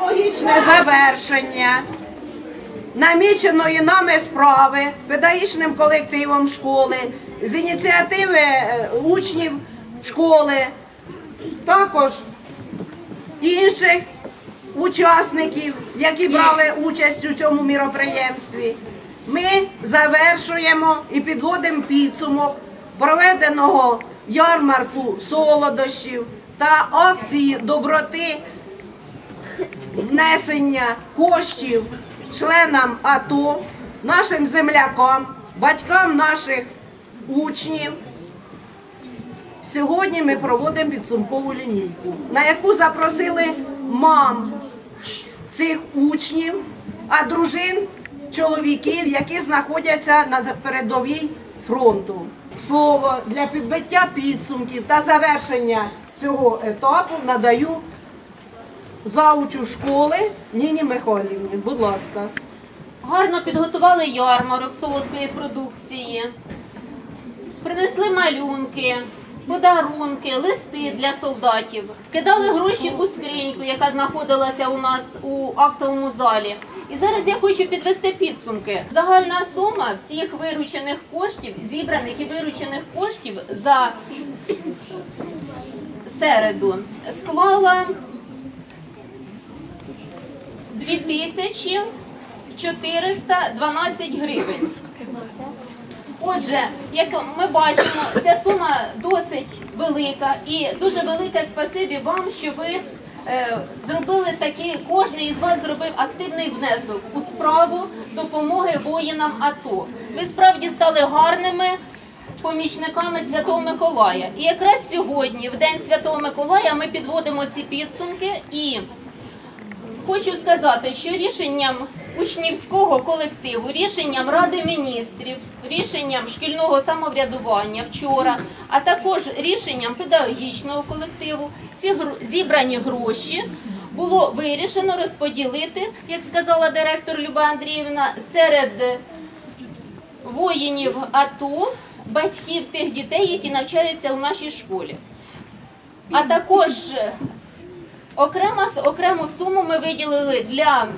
Логічне завершення наміченої нами справи педагогічним колективом школи з ініціативи е, учнів школи, також інших учасників, які брали участь у цьому міроприємстві. Ми завершуємо і підводимо підсумок проведеного ярмарку солодощів та акції доброти внесення коштів членам АТО, нашим землякам, батькам наших учнів. Сьогодні ми проводимо підсумкову лінійку, на яку запросили мам цих учнів, а дружин чоловіків, які знаходяться на передовій фронту. Слово для підбиття підсумків та завершення цього етапу надаю заучу школи Ніні Михайлівні. Будь ласка. Гарно підготували ярмарок солодкої продукції, принесли малюнки, подарунки, листи для солдатів, вкидали гроші у скриньку, яка знаходилася у нас у актовому залі. І зараз я хочу підвести підсумки. Загальна сума всіх виручених коштів, зібраних і виручених коштів за середу склала 2412 гривень. Отже, як ми бачимо, ця сума досить велика і дуже велике спасибі вам, що ви е, зробили такий, кожен із вас зробив активний внесок у справу допомоги воїнам АТО. Ви справді стали гарними помічниками Святого Миколая. І якраз сьогодні, в День Святого Миколая, ми підводимо ці підсумки і Хочу сказати, що рішенням учнівського колективу, рішенням Ради міністрів, рішенням шкільного самоврядування вчора, а також рішенням педагогічного колективу, ці зібрані гроші було вирішено розподілити, як сказала директор Люба Андріївна, серед воїнів АТО, батьків тих дітей, які навчаються у нашій школі. А також Окрема, окрему суму ми виділили для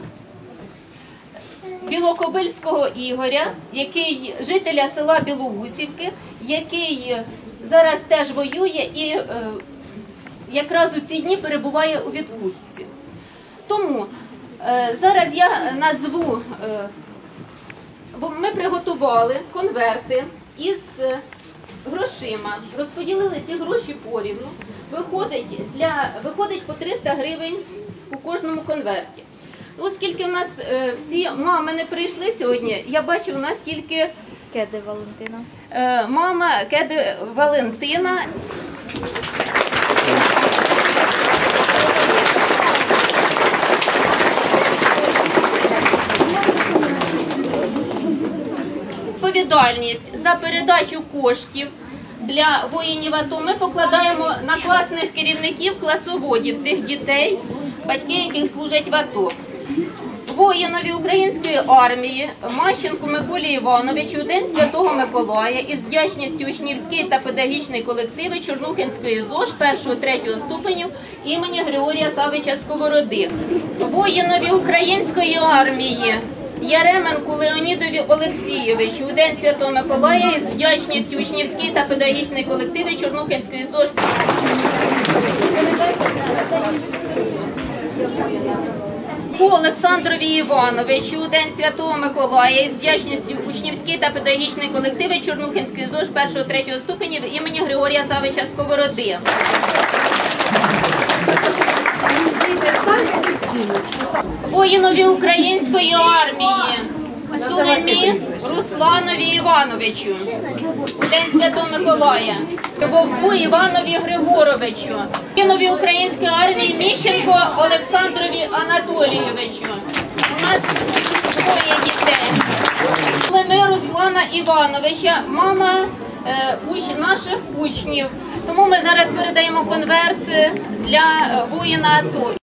Білокобильського Ігоря, який жителя села Білоусівки, який зараз теж воює і е, якраз у ці дні перебуває у відпустці. Тому е, зараз я назву, е, бо ми приготували конверти із е, грошима, розподілили ці гроші порівну. Виходить для виходить по 300 гривень у кожному конверті. Оскільки в нас е, всі мами не прийшли сьогодні, я бачу, у нас тільки Кеди Валентина. е, мама Кеди Валентина. За передачу коштів для воїнів АТО ми покладаємо на класних керівників, класоводів тих дітей, батьки яких служать в АТО. Воїнові української армії Мащенку Миколі Івановичу День Святого Миколая із вдячністю учнівський та педагогічний колективи Чорнухинської ЗОЖ 1-3 ступенів імені Григорія Савича Сковороди. Воїнові української армії Яременку Леонідові Олексійовичу у День Святого Миколая із вдячністю учнівський та педагогічний колективи Чорнухинської ЗОЖ Ку Олександрові Івановичу у День Святого Миколая із вдячністю учнівський та педагогічний колективи Чорнухинської ЗОЖ 1-3 ступенів імені Григорія Савича Сковороди. Воїнові української Соломі Русланові Івановичу у День Святого Миколая. Вовку Іванові Григоровичу, Воїнові української армії Міщенко Олександрові Анатолійовичу. У нас двоє дітей. Леме Руслана Івановича, мама е, уч- наших учнів. Тому ми зараз передаємо конверт для воїна АТО.